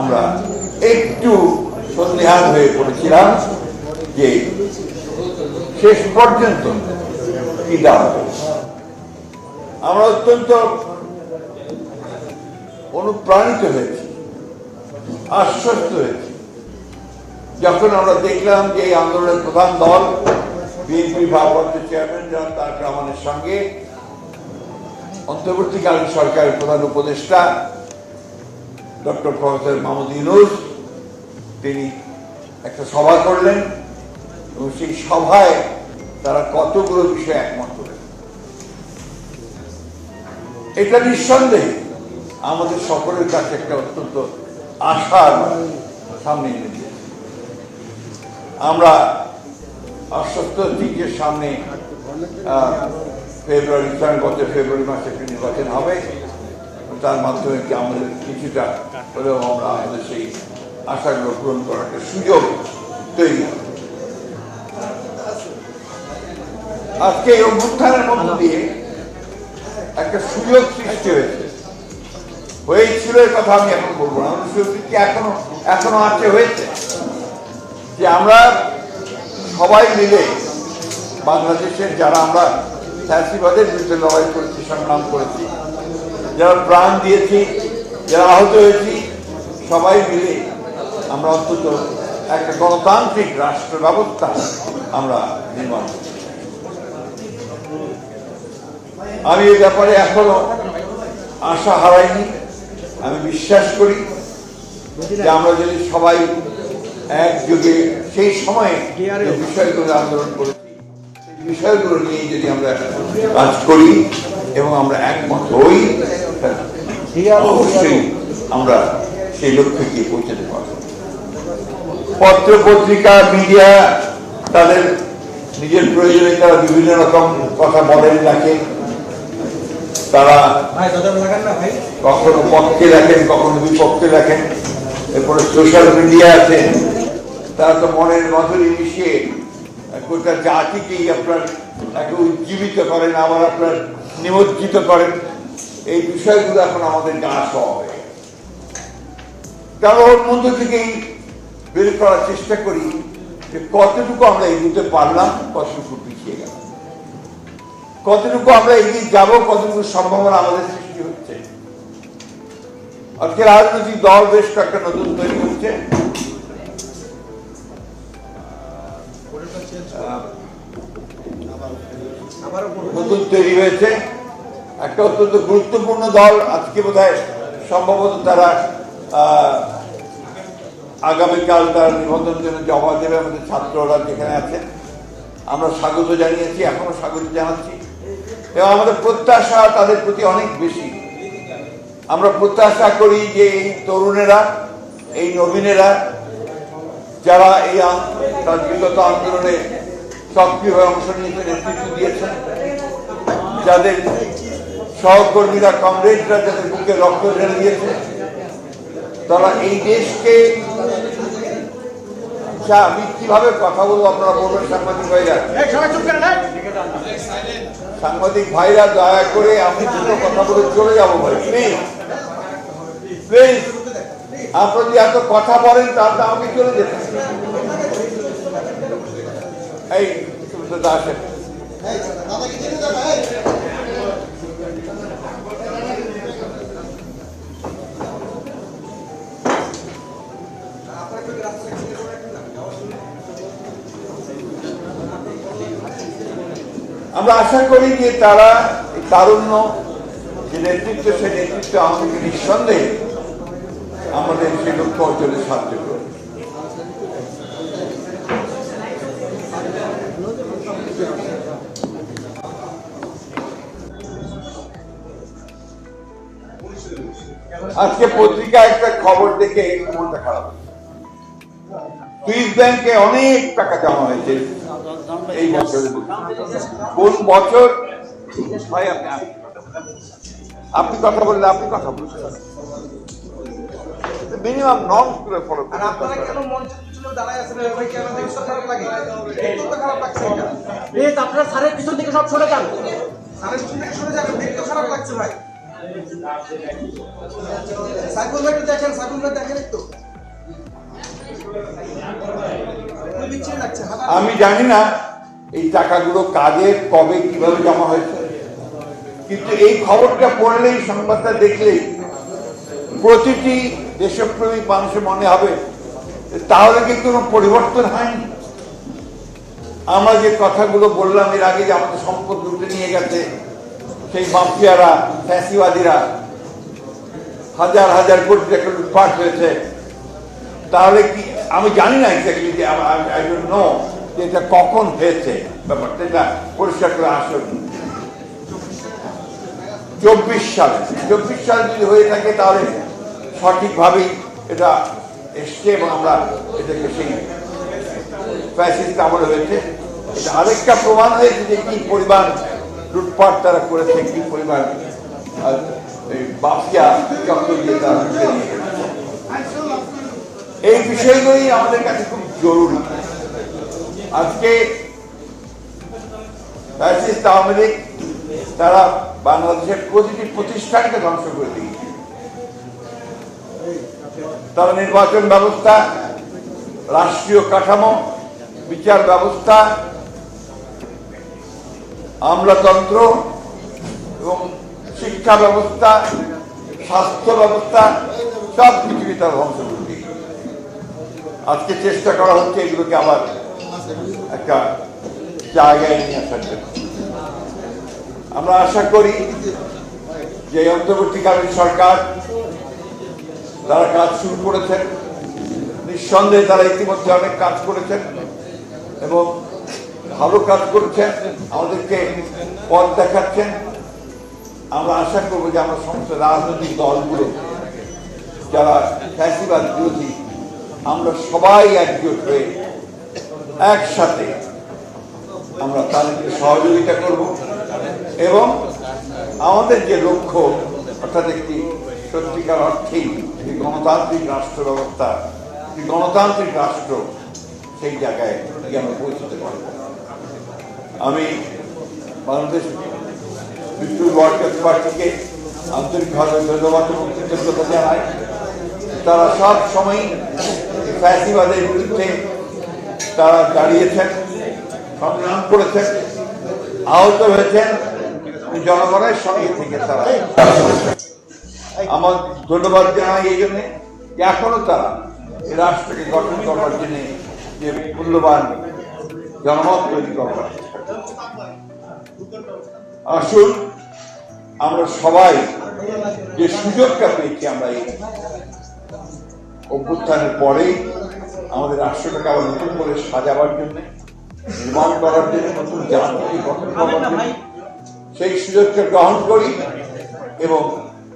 আমরা একটু সন্দেহান হয়ে পড়েছিলাম যে শেষ পর্যন্ত কি হবে। আমরা অত্যন্ত অনুপ্রাণিত হয়েছি, আশ্বস্ত হয়েছি যখন আমরা দেখলাম যে এই আন্দোলনের প্রধান দল, বিএনপি ভারপ্রাপ্ত চেয়ারম্যান জনাব তারেক রহমানের সঙ্গে অন্তর্বর্তীকালীন সরকারের প্রধান উপদেষ্টা ডক্টর প্রফেসর মাহমুদ ইউনুস, তিনি একটা সভা করলেন এবং সেই সভায় তারা কতগুলো বিষয়ে একমত করেন এটা নিঃসন্দেহে আমাদের সকলের কাছে একটা অত্যন্ত আশার সামনে এনে দিয়েছে। আমরা আশ্বস্ত দিকের সামনে ফেব্রুয়ারি গত ফেব্রুয়ারি মাসে একটি নির্বাচন হবে। তার মাধ্যমে কি আমাদের কিছুটা হলেও আমরা আমাদের সেই আশাগুলো পূরণ করার একটা সুযোগ তৈরি হবে আজকে এই অভ্যুত্থানের মধ্য দিয়ে একটা সুযোগ সৃষ্টি হয়েছে। হয়েছিল এর কথা আমি এখন বলব না। আমাদের সুযোগ কি এখনও এখনও আছে হয়েছে। যে আমরা সবাই মিলে বাংলাদেশের যারা আমরা ফ্যাসিবাদের বিরুদ্ধে লড়াই করেছি সংগ্রাম করেছি যারা প্রাণ দিয়েছি, যারা আহত হয়েছি, সবাই মিলে আমরা অন্তত একটা গণতান্ত্রিক রাষ্ট্র ব্যবস্থা আমরা নির্মাণ আমি এ ব্যাপারে এখনও আশা হারাইনি। আমি বিশ্বাস করি যে আমরা যদি সবাই একযোগে সেই সময়ে বিষয়গুলো আন্দোলন করেছি, সেই বিষয়গুলো নিয়ে যদি আমরা কাজ করি এবং আমরা একমত হই অবশ্যই আমরা সেই লক্ষ্যে গিয়ে পৌঁছাতে পারব। পত্র পত্রিকা মিডিয়া তাদের নিজের প্রয়োজনে তারা বিভিন্ন রকম কথা বলেন তারা কখনো পক্ষে লেখেন কখনো বিপক্ষে লেখেন। এরপরে সোশ্যাল মিডিয়া আছে। তারা তো মনের মাধুরী মিশিয়ে গোটা জাতিকেই আপনার একে উজ্জীবিত করেন আবার আপনার নিমজ্জিত করেন। এই বিষয়গুলো এখন আমাদের হয়ে গেছে। তারা ওর মধ্য থেকেই বের করার চেষ্টা করি যে কতটুকু আমরা এগোতে পারলাম কতটুকু পিছিয়ে গেলাম কতটুকু আমরা এগিয়ে যাব কতটুকু সম্ভাবনা আমাদের সৃষ্টি হচ্ছে আজকে রাজনৈতিক দল বেশ কয়েকটা নতুন তৈরি হচ্ছে। নতুন তৈরি হয়েছে একটা অত্যন্ত গুরুত্বপূর্ণ দল আজকে বোধ সম্ভবত তারা আগামীকাল তার নিবন্ধন জন্য জমা দেবে আমাদের ছাত্ররা যেখানে আছে। আমরা স্বাগত জানিয়েছি, এখনও স্বাগত জানাচ্ছি। এবং আমাদের প্রত্যাশা তাদের প্রতি অনেক বেশি। আমরা প্রত্যাশা করি যে এই তরুণেরা, এই নবীনেরা, যারা এই বিগত আন্দোলনে সক্রিয়ভাবে অংশ নিয়েছে নেতৃত্ব দিয়েছেন, যাদের সহকর্মীরা কমরেডরা যাদের বুকে রক্ত ঢেলে দিয়েছে তারা এই দেশকে আচ্ছা আমি কীভাবে কথা বলব আপনারা বলবেন সাংবাদিক ভাইরা এই, সবাই চুপ করে নেন। সাংবাদিক ভাইরা দয়া করে আমি দুটো কথা বলে চলে যাব ভাই প্লিজ প্লিজ আপনারা যদি এত কথা বলেন তাহলে তো আমাকে চলে যেতে হবে। এই সুব্রত আমরা আশা করি যে তারা তারুণ্য যে নেতৃত্ব, সেই নেতৃত্ব আমাদেরকে নিঃসন্দেহে আমাদের সেই লক্ষ্য অর্জনে সাহায্য করবে। আজকে পত্রিকায় একটা খবর দেখে মনটা খারাপ সুইস ব্যাংকে অনেক টাকা জমা হয়েছে। এই বছরে কোন বছর? ভাই আপনি আপনি কথা বললে আপনি কথা বলছেন মিনিমাম নর্মস করে ফলো আপনারা কেন মঞ্চের পিছনে দাঁড়ায় আছেন? ভাই কেন দেখতে খারাপ লাগে? দেখতে তো খারাপ লাগছে এটা। প্লিজ আপনারা স্যারের পিছন থেকে সব সরে যান। পিছন থেকে সরে যাবেন দেখতে খারাপ লাগছে ভাই। দেখেন ভাই দেখেন একটু। আমি জানি না এই টাকাগুলো কাজের কবে, কীভাবে জমা হয়েছে। কিন্তু এই খবরটা পড়লেই সংবাদটা দেখলেই প্রতিটি দেশপ্রেমী মানুষের মনে হবে তাহলে কি কোনো পরিবর্তন হয়নি? আমরা যে কথাগুলো বললাম, এর আগে যে আমাদের সম্পদ লুটে নিয়ে গেছে, সেই মাফিয়ারা, ফ্যাসিবাদীরা, হাজার হাজার কোটি টাকা লুটপাট হয়েছে, তাহলে কি আমি জানি না এক্স্যাক্টলি যে আই ডোন্ট নো যে এটা কখন হয়েছে ব্যাপারটা। এটা পরিষ্কার করে আসুন চব্বিশ সালে। চব্বিশ সাল যদি হয়ে থাকে তাহলে সঠিকভাবেই এটা এসছে এবং আমরা এটাকে সেই ফ্যাসিস্ট আমলে হয়েছে। এটা আরেকটা প্রমাণ হয়েছে যে কি পরিমাণ লুটপাট তারা করেছে, কি পরিমাণ বাফিয়া চক্র দিয়ে তারা। এই বিষয়গুলি আমাদের কাছে খুব জরুরি। আজকে আওয়ামী লীগ, তারা বাংলাদেশের প্রতিটি প্রতিষ্ঠানকে ধ্বংস করে দিয়েছে। তারা নির্বাচন ব্যবস্থা, রাষ্ট্রীয় কাঠামো, বিচার ব্যবস্থা, আমলাতন্ত্র এবং শিক্ষা ব্যবস্থা, স্বাস্থ্য ব্যবস্থা, সব কিছুকে তারা ধ্বংস করে আজকে চেষ্টা করা হচ্ছে এগুলোকে আবার একটা জায়গায় নিয়ে আসার জন্য। আমরা আশা করি যে অন্তর্বর্তীকালীন সরকার তারা কাজ শুরু করেছেন। নিঃসন্দেহে তারা ইতিমধ্যে অনেক কাজ করেছেন এবং ভালো কাজ করছেন। আমাদেরকে পথ দেখাচ্ছেন। আমরা আশা করব যে আমরা সমস্ত রাজনৈতিক দলগুলো, যারা ফ্যাসিবাদ বিরোধী আমরা সবাই একজোট হয়ে একসাথে আমরা তাদেরকে সহযোগিতা করব এবং আমাদের যে লক্ষ্য, অর্থাৎ একটি সত্যিকার অর্থেই একটি গণতান্ত্রিক রাষ্ট্র ব্যবস্থা, একটি গণতান্ত্রিক রাষ্ট্র, সেই জায়গায় গিয়ে আমরা পৌঁছতে পারব। আমি বাংলাদেশ বিদ্যুৎ ওয়ার্কার্স পার্টিকে আন্তরিকভাবে ধন্যবাদ এবং কৃতজ্ঞতা জানাই। তারা সব সময় ফ্যাসিবাদের বিরুদ্ধে তারা দাঁড়িয়েছেন সংগ্রাম করেছেন, আহত হয়েছেন, জনগণের সঙ্গে থেকে তারা। আমার ধন্যবাদ জানাই এই জন্যে যে এখনও তারা এই রাষ্ট্রকে গঠন করবার জন্য যে মূল্যবান জনমত তৈরি করবার আসুন, আমরা সবাই যে সুযোগটা পেয়েছি আমরা এই অভ্যুত্থানের পরেই আমাদের রাষ্ট্রটাকে আবার নতুন করে সাজাবার জন্য নির্মাণ করার জন্য নতুন জাতিকে গঠন করার জন্য সেই সুযোগকে গ্রহণ করি এবং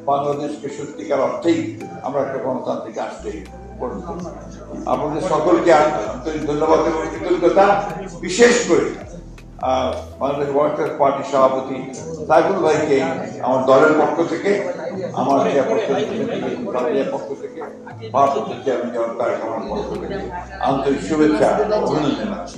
বাংলাদেশকে সত্যিকার অর্থেই আমরা একটা গণতান্ত্রিক রাষ্ট্রে পরিণত আপনাদের সকলকে আন্তরিক ধন্যবাদ এবং কৃতজ্ঞতা। বিশেষ করে বাংলাদেশ ওয়ার্কার্স পার্টির সভাপতি সাইফুল ভাইকে আমার দলের পক্ষ থেকে আমার পক্ষ থেকে ভারপ্রাপ্ত চেয়ারম্যান যেমন তারেক রহমানের পক্ষ থেকে আন্তরিক শুভেচ্ছা অভিনন্দন জানাচ্ছি।